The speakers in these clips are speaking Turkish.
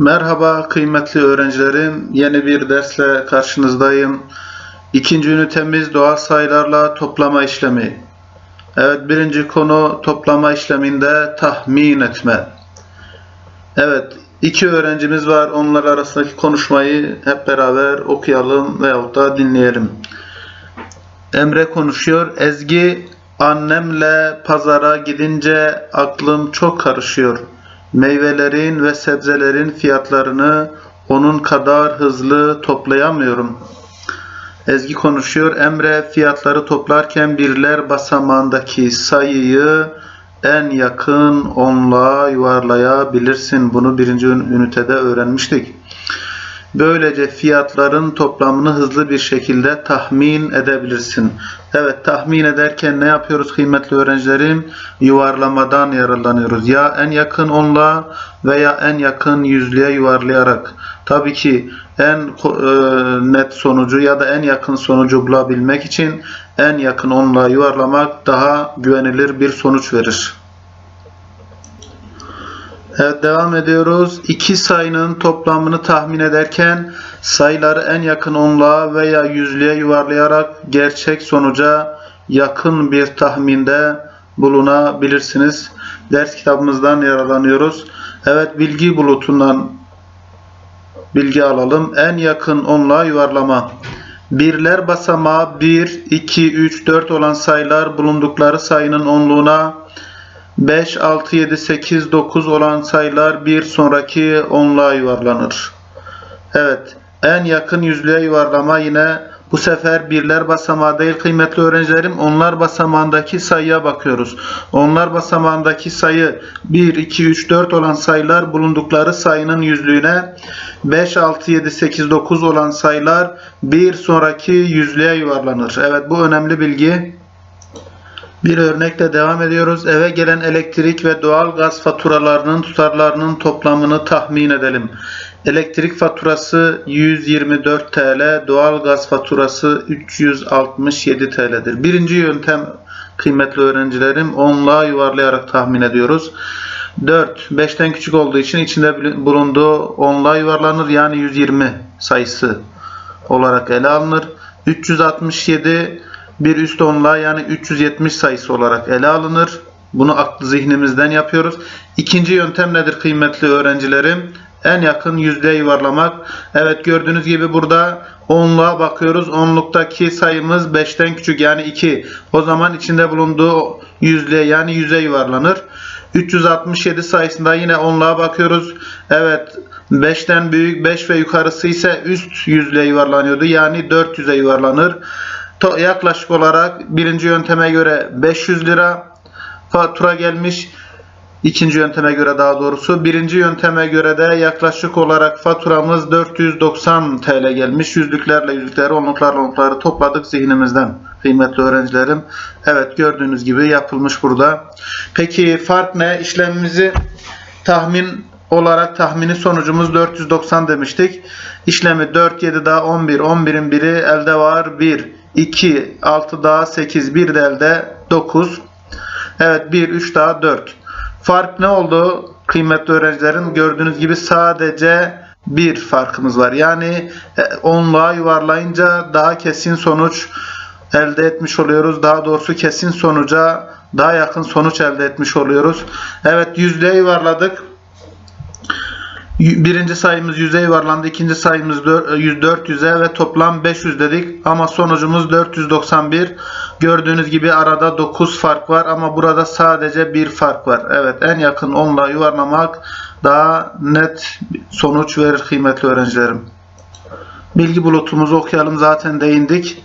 Merhaba kıymetli öğrencilerim. Yeni bir dersle karşınızdayım. İkinci ünitemiz doğal sayılarla toplama işlemi. Evet birinci konu toplama işleminde tahmin etme. Evet iki öğrencimiz var. Onlar arasındaki konuşmayı hep beraber okuyalım veyahut da dinleyelim. Emre konuşuyor. Ezgi annemle pazara gidince aklım çok karışıyor. Meyvelerin ve sebzelerin fiyatlarını onun kadar hızlı toplayamıyorum. Ezgi konuşuyor. Emre fiyatları toplarken birler basamağındaki sayıyı en yakın onluğa yuvarlayabilirsin. Bunu birinci ün- ünitede öğrenmiştik. Böylece fiyatların toplamını hızlı bir şekilde tahmin edebilirsin. Evet tahmin ederken ne yapıyoruz kıymetli öğrencilerim? Yuvarlamadan yararlanıyoruz. Ya en yakın onla veya en yakın yüzlüğe yuvarlayarak. Tabii ki en e, net sonucu ya da en yakın sonucu bulabilmek için en yakın onla yuvarlamak daha güvenilir bir sonuç verir. Evet devam ediyoruz. İki sayının toplamını tahmin ederken sayıları en yakın onluğa veya yüzlüğe yuvarlayarak gerçek sonuca yakın bir tahminde bulunabilirsiniz. Ders kitabımızdan yararlanıyoruz. Evet bilgi bulutundan bilgi alalım. En yakın onluğa yuvarlama. Birler basamağı 1, 2, 3, 4 olan sayılar bulundukları sayının onluğuna 5, 6, 7, 8, 9 olan sayılar bir sonraki onluğa yuvarlanır. Evet, en yakın yüzlüğe yuvarlama yine bu sefer birler basamağı değil kıymetli öğrencilerim. Onlar basamağındaki sayıya bakıyoruz. Onlar basamağındaki sayı 1, 2, 3, 4 olan sayılar bulundukları sayının yüzlüğüne 5, 6, 7, 8, 9 olan sayılar bir sonraki yüzlüğe yuvarlanır. Evet bu önemli bilgi. Bir örnekle devam ediyoruz. Eve gelen elektrik ve doğal gaz faturalarının tutarlarının toplamını tahmin edelim. Elektrik faturası 124 TL, doğal gaz faturası 367 TL'dir. Birinci yöntem kıymetli öğrencilerim onluğa yuvarlayarak tahmin ediyoruz. 4, 5'ten küçük olduğu için içinde bulunduğu onluğa yuvarlanır yani 120 sayısı olarak ele alınır. 367 bir üst onluğa yani 370 sayısı olarak ele alınır. Bunu aklı zihnimizden yapıyoruz. İkinci yöntem nedir kıymetli öğrencilerim? En yakın yüzdeye yuvarlamak. Evet gördüğünüz gibi burada onluğa bakıyoruz. Onluktaki sayımız 5'ten küçük yani 2. O zaman içinde bulunduğu yüzlüğe yani yüze yuvarlanır. 367 sayısında yine onluğa bakıyoruz. Evet 5'ten büyük 5 ve yukarısı ise üst yüzlüğe yuvarlanıyordu. Yani 400'e yuvarlanır. Yaklaşık olarak birinci yönteme göre 500 lira fatura gelmiş. İkinci yönteme göre daha doğrusu. Birinci yönteme göre de yaklaşık olarak faturamız 490 TL gelmiş. Yüzlüklerle yüzlükleri, onluklarla onlukları topladık zihnimizden kıymetli öğrencilerim. Evet gördüğünüz gibi yapılmış burada. Peki fark ne? İşlemimizi tahmin olarak tahmini sonucumuz 490 demiştik. İşlemi 4, 7 daha 11. 11'in biri elde var 1. 2, 6 daha 8. 1 de elde 9. Evet 1, 3 daha 4. Fark ne oldu? Kıymetli öğrencilerim gördüğünüz gibi sadece bir farkımız var. Yani e, onluğa yuvarlayınca daha kesin sonuç elde etmiş oluyoruz. Daha doğrusu kesin sonuca daha yakın sonuç elde etmiş oluyoruz. Evet yüzlüğe yuvarladık. Birinci sayımız 100'e yuvarlandı. ikinci sayımız 400'e ve toplam 500 dedik. Ama sonucumuz 491. Gördüğünüz gibi arada 9 fark var ama burada sadece bir fark var. Evet en yakın onla yuvarlamak daha net sonuç verir kıymetli öğrencilerim. Bilgi bulutumuzu okuyalım zaten değindik.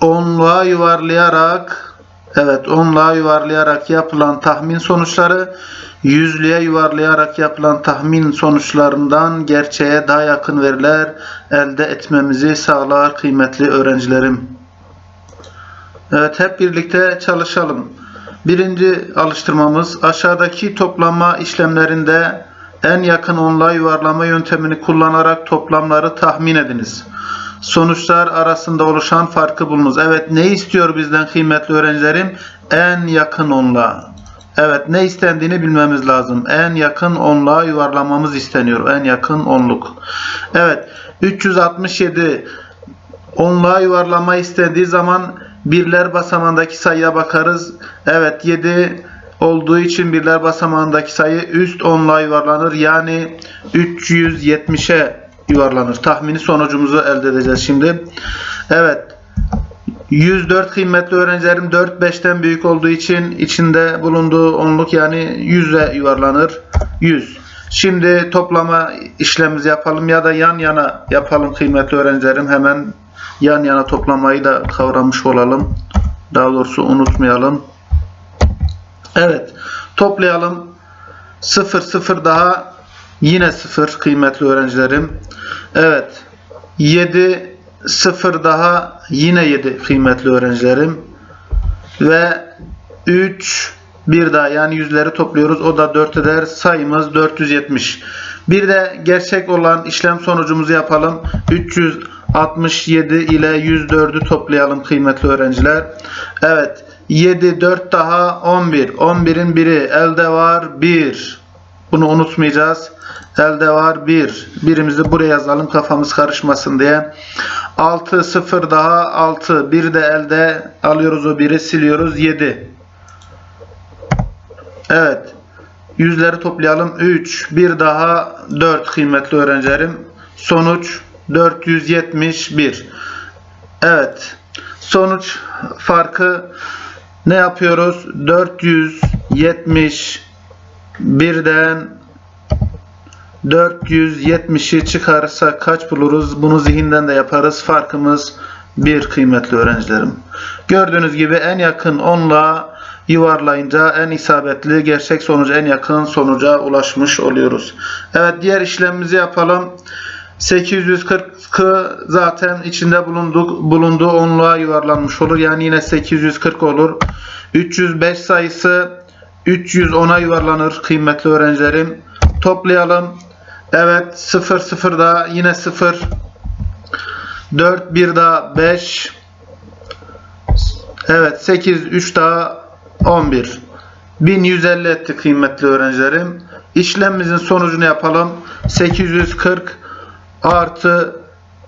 Onluğa yuvarlayarak Evet, onluğa yuvarlayarak yapılan tahmin sonuçları yüzlüğe yuvarlayarak yapılan tahmin sonuçlarından gerçeğe daha yakın veriler elde etmemizi sağlar kıymetli öğrencilerim. Evet, hep birlikte çalışalım. Birinci alıştırmamız aşağıdaki toplama işlemlerinde en yakın onluğa yuvarlama yöntemini kullanarak toplamları tahmin ediniz. Sonuçlar arasında oluşan farkı bulunuz. Evet ne istiyor bizden kıymetli öğrencilerim? En yakın onluğa. Evet ne istendiğini bilmemiz lazım. En yakın onluğa yuvarlamamız isteniyor. En yakın onluk. Evet 367 onluğa yuvarlama istediği zaman birler basamağındaki sayıya bakarız. Evet 7 olduğu için birler basamağındaki sayı üst onluğa yuvarlanır. Yani 370'e yuvarlanır. Tahmini sonucumuzu elde edeceğiz şimdi. Evet 104 kıymetli öğrencilerim 4 5'ten büyük olduğu için içinde bulunduğu onluk yani 100'e yuvarlanır. 100. Şimdi toplama işlemimizi yapalım ya da yan yana yapalım kıymetli öğrencilerim. Hemen yan yana toplamayı da kavramış olalım. Daha doğrusu unutmayalım. Evet. Toplayalım. 0 0 daha yine 0 kıymetli öğrencilerim. Evet. 7 0 daha yine 7 kıymetli öğrencilerim. Ve 3 bir daha yani yüzleri topluyoruz. O da 4 eder. Sayımız 470. Bir de gerçek olan işlem sonucumuzu yapalım. 367 ile 104'ü toplayalım kıymetli öğrenciler. Evet. 7 4 daha 11. 11'in biri elde var 1. Bunu unutmayacağız. Elde var 1. Birimizi buraya yazalım kafamız karışmasın diye. 6 0 daha 6. Bir de elde alıyoruz o biri siliyoruz 7. Evet. Yüzleri toplayalım. 3. Bir daha 4 kıymetli öğrencilerim. Sonuç 471. Evet. Sonuç farkı ne yapıyoruz? 471'den 470'i çıkarırsak kaç buluruz? Bunu zihinden de yaparız. Farkımız 1 kıymetli öğrencilerim. Gördüğünüz gibi en yakın 10'la yuvarlayınca en isabetli gerçek sonuca en yakın sonuca ulaşmış oluyoruz. Evet diğer işlemimizi yapalım. 840'ı zaten içinde bulunduk, bulunduğu onluğa yuvarlanmış olur. Yani yine 840 olur. 305 sayısı 310'a yuvarlanır kıymetli öğrencilerim. Toplayalım. Evet 0 0 da yine 0. 4 1 daha 5. Evet 8 3 daha 11. 1150 etti kıymetli öğrencilerim. İşlemimizin sonucunu yapalım. 840 artı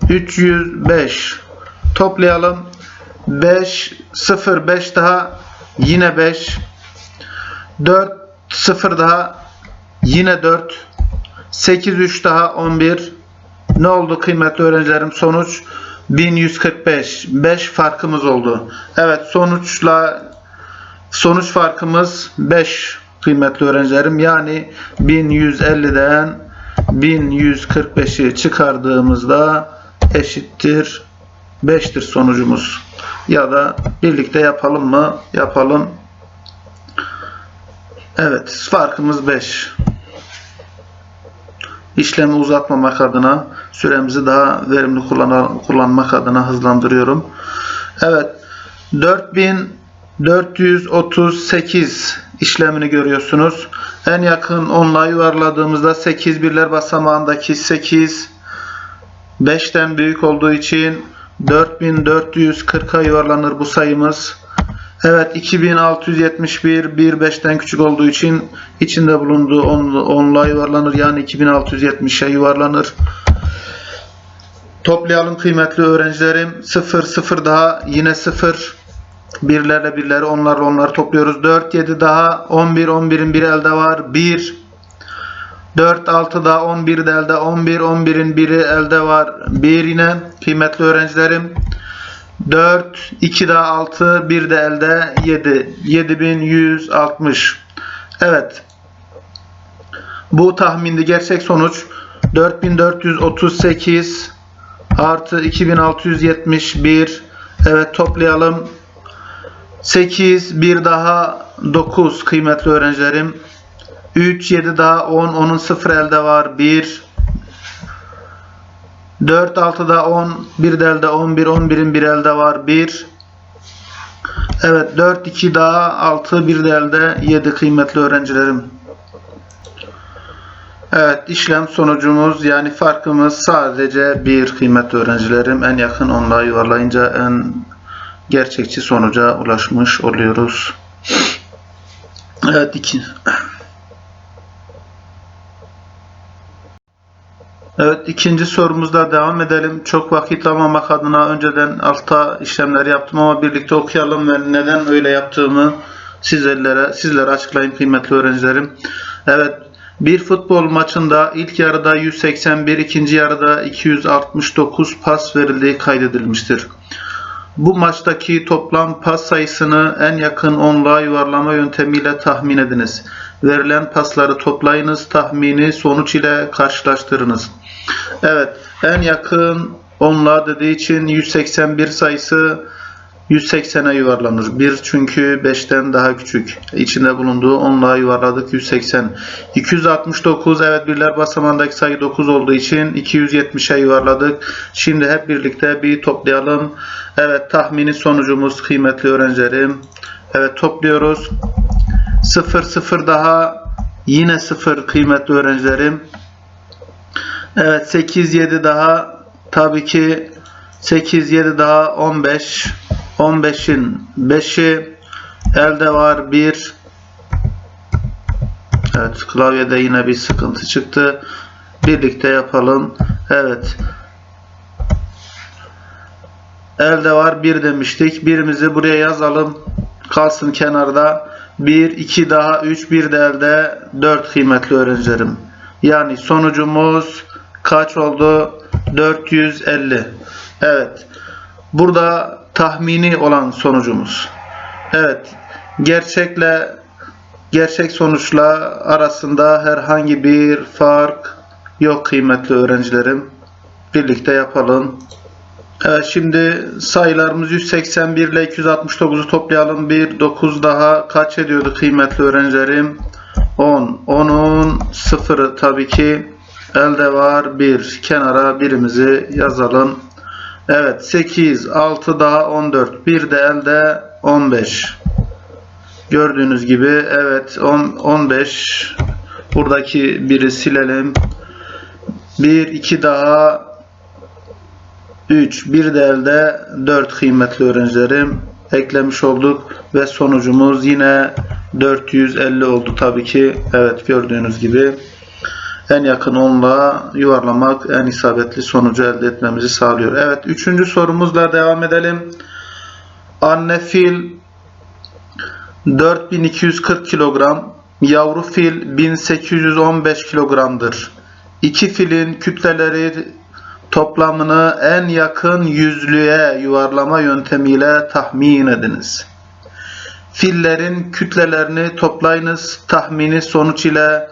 305 toplayalım. 5 0 5 daha yine 5 4 0 daha yine 4 8 3 daha 11 ne oldu kıymetli öğrencilerim sonuç 1145 5 farkımız oldu. Evet sonuçla sonuç farkımız 5 kıymetli öğrencilerim. Yani 1150'den 1145'i çıkardığımızda eşittir 5'tir sonucumuz. Ya da birlikte yapalım mı? Yapalım. Evet, farkımız 5. İşlemi uzatmamak adına, süremizi daha verimli kullan kullanmak adına hızlandırıyorum. Evet, 4438 işlemini görüyorsunuz. En yakın onla yuvarladığımızda 8 birler basamağındaki 8 5'ten büyük olduğu için 4440'a yuvarlanır bu sayımız. Evet 2671 1 5'ten küçük olduğu için içinde bulunduğu onla yuvarlanır. Yani 2670'e yuvarlanır. Toplayalım kıymetli öğrencilerim. 0 0 daha yine 0 birlerle birleri onlarla onları topluyoruz. 4 7 daha 11 11'in bir elde var. 1 4 6 daha 11 de elde 11 11'in biri elde var. 1 yine kıymetli öğrencilerim. 4 2 daha 6 1 de elde 7 7160. Evet. Bu tahmindi gerçek sonuç 4438 artı 2671 evet toplayalım. 8 bir daha 9 kıymetli öğrencilerim. 3 7 daha 10 onun 0 elde var. 1 4 6 da 10 bir de elde 11 11'in bir elde var 1 Evet 4 2 daha 6 bir de elde 7 kıymetli öğrencilerim Evet işlem sonucumuz yani farkımız sadece bir kıymetli öğrencilerim en yakın onluğa yuvarlayınca en gerçekçi sonuca ulaşmış oluyoruz. Evet iki. Evet ikinci sorumuzda devam edelim. Çok vakit almamak adına önceden altta işlemleri yaptım ama birlikte okuyalım ve neden öyle yaptığımı sizlere sizlere açıklayayım kıymetli öğrencilerim. Evet bir futbol maçında ilk yarıda 181, ikinci yarıda 269 pas verildiği kaydedilmiştir. Bu maçtaki toplam pas sayısını en yakın onluğa yuvarlama yöntemiyle tahmin ediniz. Verilen pasları toplayınız, tahmini sonuç ile karşılaştırınız. Evet, en yakın onluğa dediği için 181 sayısı 180'e yuvarlanır. 1 çünkü 5'ten daha küçük. İçinde bulunduğu onluğa yuvarladık 180. 269 evet birler basamağındaki sayı 9 olduğu için 270'e yuvarladık. Şimdi hep birlikte bir toplayalım. Evet tahmini sonucumuz kıymetli öğrencilerim. Evet topluyoruz. 0 0 daha yine 0 kıymetli öğrencilerim. Evet 8 7 daha tabii ki 8 7 daha 15 15'in 5'i elde var 1 Evet klavyede yine bir sıkıntı çıktı. Birlikte yapalım. Evet. Elde var 1 demiştik. Birimizi buraya yazalım. Kalsın kenarda. 1, 2 daha 3, 1 de elde 4 kıymetli öğrencilerim. Yani sonucumuz kaç oldu? 450. Evet. Burada tahmini olan sonucumuz. Evet. Gerçekle gerçek sonuçla arasında herhangi bir fark yok kıymetli öğrencilerim. Birlikte yapalım. Evet şimdi sayılarımız 181 ile 269'u toplayalım. 1, 9 daha kaç ediyordu kıymetli öğrencilerim? 10. 10'un sıfırı tabii ki elde var 1. Kenara birimizi yazalım. Evet 8, 6 daha 14. 1 de elde 15. Gördüğünüz gibi evet 10, 15. Buradaki biri silelim. 1, 2 daha 3, 1 de elde 4 kıymetli öğrencilerim eklemiş olduk ve sonucumuz yine 450 oldu tabii ki. Evet gördüğünüz gibi en yakın onla yuvarlamak en isabetli sonucu elde etmemizi sağlıyor. Evet üçüncü sorumuzla devam edelim. Anne fil 4240 kilogram, yavru fil 1815 kilogramdır. İki filin kütleleri toplamını en yakın yüzlüğe yuvarlama yöntemiyle tahmin ediniz. Fillerin kütlelerini toplayınız, tahmini sonuç ile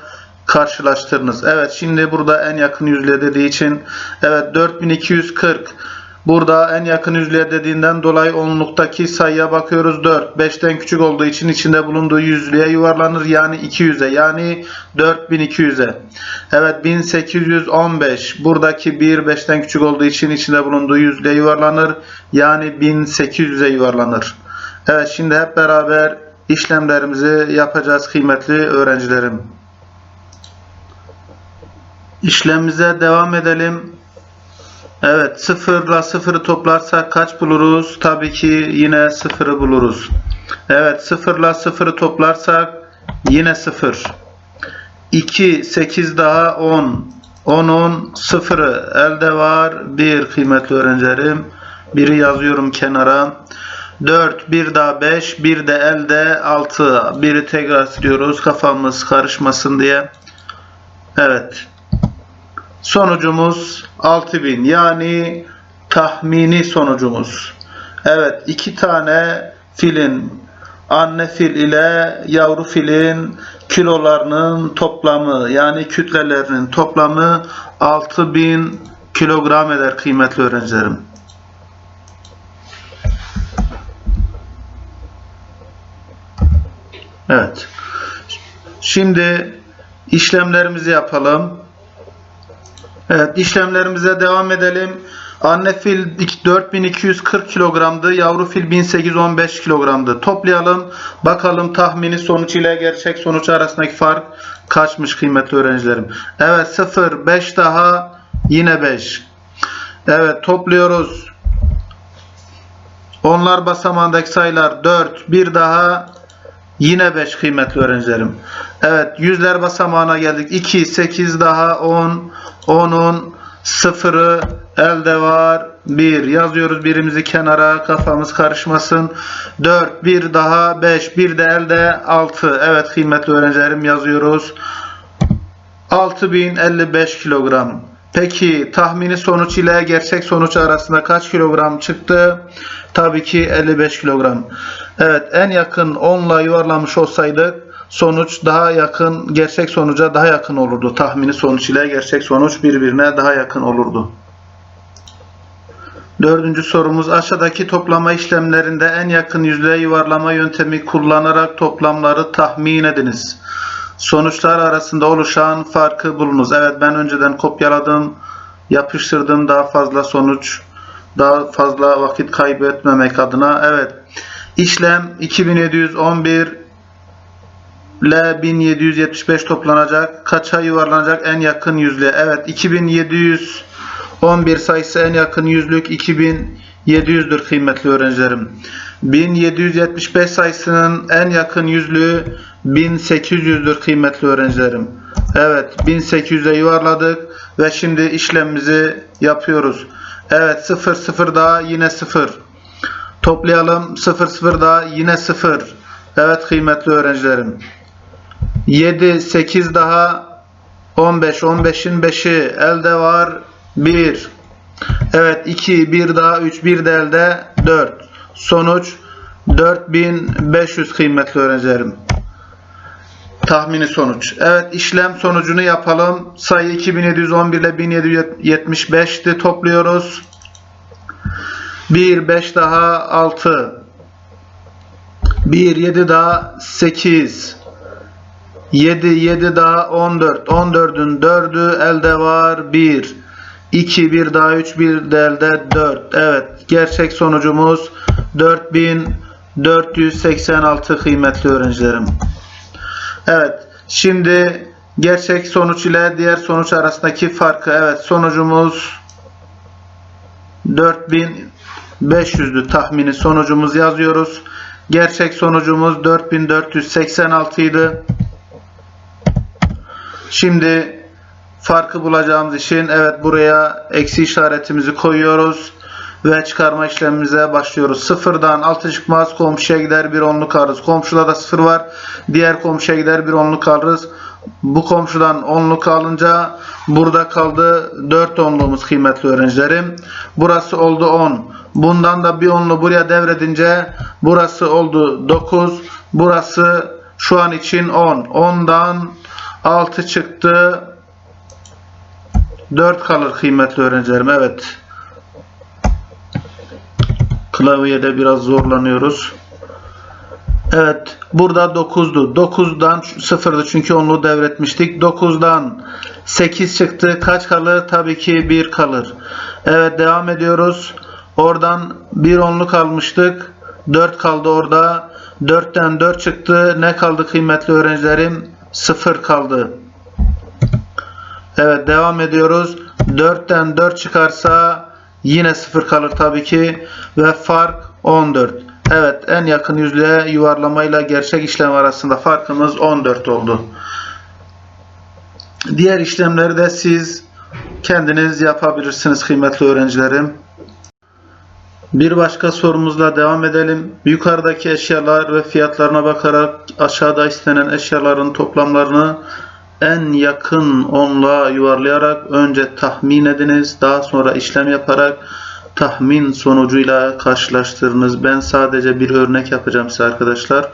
karşılaştırınız. Evet şimdi burada en yakın yüzlüğe dediği için evet 4240 Burada en yakın yüzlüğe dediğinden dolayı onluktaki sayıya bakıyoruz 4. 5'ten küçük olduğu için içinde bulunduğu yüzlüğe yuvarlanır. Yani 200'e yani 4200'e. Evet 1815. Buradaki 1 5'ten küçük olduğu için içinde bulunduğu yüzlüğe yuvarlanır. Yani 1800'e yuvarlanır. Evet şimdi hep beraber işlemlerimizi yapacağız kıymetli öğrencilerim. İşlemimize devam edelim. Evet 0 ile 0'ı toplarsak kaç buluruz? Tabii ki yine 0'ı buluruz. Evet 0 ile 0'ı toplarsak yine 0. 2, 8 daha 10. 10'un 0'ı elde var. 1 kıymetli öğrencilerim. 1'i yazıyorum kenara. 4, 1 daha 5, 1 de elde 6. 1'i tekrar siliyoruz kafamız karışmasın diye. Evet. Sonucumuz 6000 yani tahmini sonucumuz. Evet iki tane filin anne fil ile yavru filin kilolarının toplamı yani kütlelerinin toplamı 6000 kilogram eder kıymetli öğrencilerim. Evet. Şimdi işlemlerimizi yapalım. Evet işlemlerimize devam edelim. Anne fil 4240 kilogramdı. Yavru fil 1815 kilogramdı. Toplayalım. Bakalım tahmini sonuç ile gerçek sonuç arasındaki fark kaçmış kıymetli öğrencilerim. Evet 0 5 daha yine 5. Evet topluyoruz. Onlar basamağındaki sayılar 4 bir daha Yine 5 kıymetli öğrencilerim. Evet yüzler basamağına geldik. 2, 8 daha 10, 10'un sıfırı elde var. 1 yazıyoruz birimizi kenara kafamız karışmasın. 4, 1 daha 5, 1 de elde 6. Evet kıymetli öğrencilerim yazıyoruz. 6055 kilogram. Peki tahmini sonuç ile gerçek sonuç arasında kaç kilogram çıktı? Tabii ki 55 kilogram. Evet en yakın 10'la yuvarlamış olsaydık sonuç daha yakın gerçek sonuca daha yakın olurdu. Tahmini sonuç ile gerçek sonuç birbirine daha yakın olurdu. Dördüncü sorumuz aşağıdaki toplama işlemlerinde en yakın yüzlüğe yuvarlama yöntemi kullanarak toplamları tahmin ediniz. Sonuçlar arasında oluşan farkı bulunuz. Evet ben önceden kopyaladım, yapıştırdım daha fazla sonuç, daha fazla vakit kaybetmemek adına. Evet işlem 2711 ile 1775 toplanacak. Kaça yuvarlanacak en yakın yüzlüğe? Evet 2711 sayısı en yakın yüzlük 2700'dür kıymetli öğrencilerim. 1775 sayısının en yakın yüzlüğü 1800'dür kıymetli öğrencilerim. Evet 1800'e yuvarladık ve şimdi işlemimizi yapıyoruz. Evet 0 0 daha yine 0. Toplayalım 0 0 daha yine 0. Evet kıymetli öğrencilerim. 7 8 daha 15 15'in 5'i elde var 1. Evet 2 1 daha 3 1 de elde 4. Sonuç 4500 kıymetli öğrencilerim. Tahmini sonuç. Evet işlem sonucunu yapalım. Sayı 2711 ile 1775'ti topluyoruz. 1 5 daha 6. 1 7 daha 8. 7 7 daha 14. 14'ün 4'ü elde var 1. 2 1 daha 3 1 de elde 4. Evet gerçek sonucumuz 4486 kıymetli öğrencilerim. Evet. Şimdi gerçek sonuç ile diğer sonuç arasındaki farkı evet sonucumuz 4500'dü tahmini sonucumuz yazıyoruz. Gerçek sonucumuz 4486 idi. Şimdi farkı bulacağımız için evet buraya eksi işaretimizi koyuyoruz ve çıkarma işlemimize başlıyoruz. Sıfırdan 6 çıkmaz. Komşuya gider bir onluk alırız. Komşuda da sıfır var. Diğer komşuya gider bir onluk alırız. Bu komşudan onluk alınca burada kaldı 4 onluğumuz kıymetli öğrencilerim. Burası oldu 10. Bundan da bir onlu buraya devredince burası oldu 9. Burası şu an için 10. 10'dan 6 çıktı. 4 kalır kıymetli öğrencilerim. Evet. Klavyede biraz zorlanıyoruz. Evet. Burada 9'du. 9'dan 0'dı çünkü onluğu devretmiştik. 9'dan 8 çıktı. Kaç kalır? Tabii ki 1 kalır. Evet devam ediyoruz. Oradan bir onluk almıştık. 4 kaldı orada. 4'ten 4 çıktı. Ne kaldı kıymetli öğrencilerim? 0 kaldı. Evet devam ediyoruz. 4'ten 4 çıkarsa yine 0 kalır tabii ki. Ve fark 14. Evet en yakın yüzlüğe yuvarlamayla gerçek işlem arasında farkımız 14 oldu. Diğer işlemleri de siz kendiniz yapabilirsiniz kıymetli öğrencilerim. Bir başka sorumuzla devam edelim. Yukarıdaki eşyalar ve fiyatlarına bakarak aşağıda istenen eşyaların toplamlarını en yakın onluğa yuvarlayarak önce tahmin ediniz. Daha sonra işlem yaparak tahmin sonucuyla karşılaştırınız. Ben sadece bir örnek yapacağım size arkadaşlar.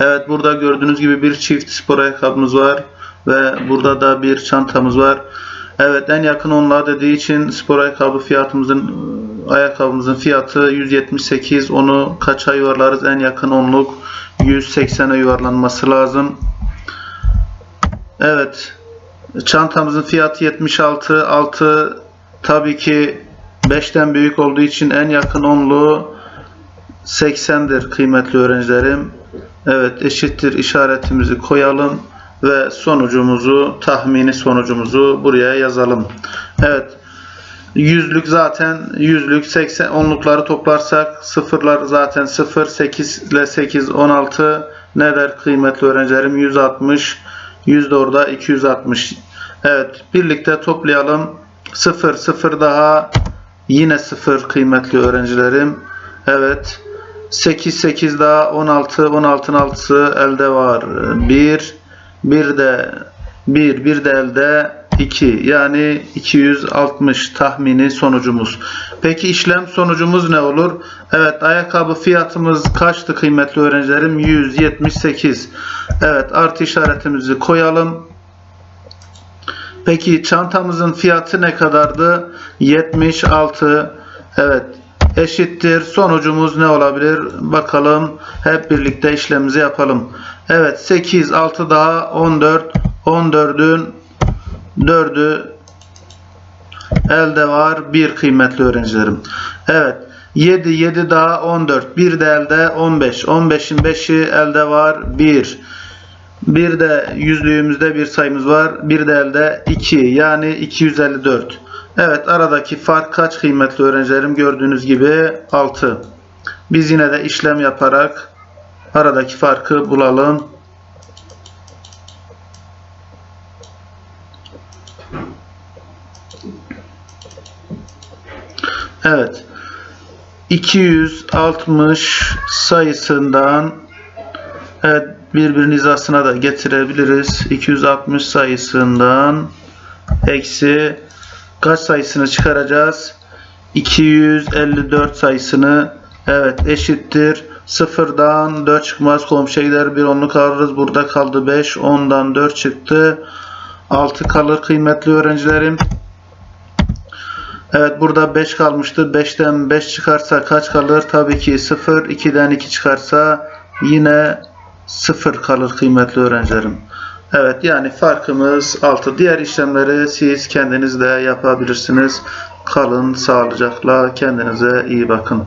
Evet burada gördüğünüz gibi bir çift spor ayakkabımız var. Ve burada da bir çantamız var. Evet en yakın onluğa dediği için spor ayakkabı fiyatımızın ayakkabımızın fiyatı 178. Onu kaça yuvarlarız? En yakın onluk 180'e yuvarlanması lazım. Evet. Çantamızın fiyatı 76. 6 tabii ki 5'ten büyük olduğu için en yakın onluğu 80'dir kıymetli öğrencilerim. Evet eşittir işaretimizi koyalım ve sonucumuzu tahmini sonucumuzu buraya yazalım. Evet. Yüzlük zaten yüzlük 80 onlukları toplarsak sıfırlar zaten 0 8 ile 8 16 ne der kıymetli öğrencilerim? 160. 100 de orada 260. Evet birlikte toplayalım. 0 0 daha yine 0 kıymetli öğrencilerim. Evet. 8 8 daha 16 16'ın 6'sı elde var. 1 bir de 1 bir de elde 2 yani 260 tahmini sonucumuz. Peki işlem sonucumuz ne olur? Evet ayakkabı fiyatımız kaçtı kıymetli öğrencilerim? 178. Evet artı işaretimizi koyalım. Peki çantamızın fiyatı ne kadardı? 76. Evet eşittir. Sonucumuz ne olabilir? Bakalım. Hep birlikte işlemimizi yapalım. Evet 8 6 daha 14. 14'ün 4'ü elde var. 1 kıymetli öğrencilerim. Evet 7 7 daha 14. 1 de elde 15. 15'in 5'i elde var. 1. Bir de yüzlüğümüzde bir sayımız var. Bir de elde 2 yani 254. Evet aradaki fark kaç kıymetli öğrencilerim? Gördüğünüz gibi 6. Biz yine de işlem yaparak aradaki farkı bulalım. Evet. 260 sayısından evet birbirinin hizasına da getirebiliriz. 260 sayısından eksi kaç sayısını çıkaracağız? 254 sayısını evet eşittir. Sıfırdan 4 çıkmaz. Komşuya gider bir onluk alırız. Burada kaldı 5. 10'dan 4 çıktı. 6 kalır kıymetli öğrencilerim. Evet burada 5 kalmıştı. 5'ten 5 çıkarsa kaç kalır? Tabii ki 0. 2'den 2 çıkarsa yine 0 kalır kıymetli öğrencilerim. Evet yani farkımız 6. Diğer işlemleri siz kendiniz de yapabilirsiniz. Kalın sağlıcakla kendinize iyi bakın.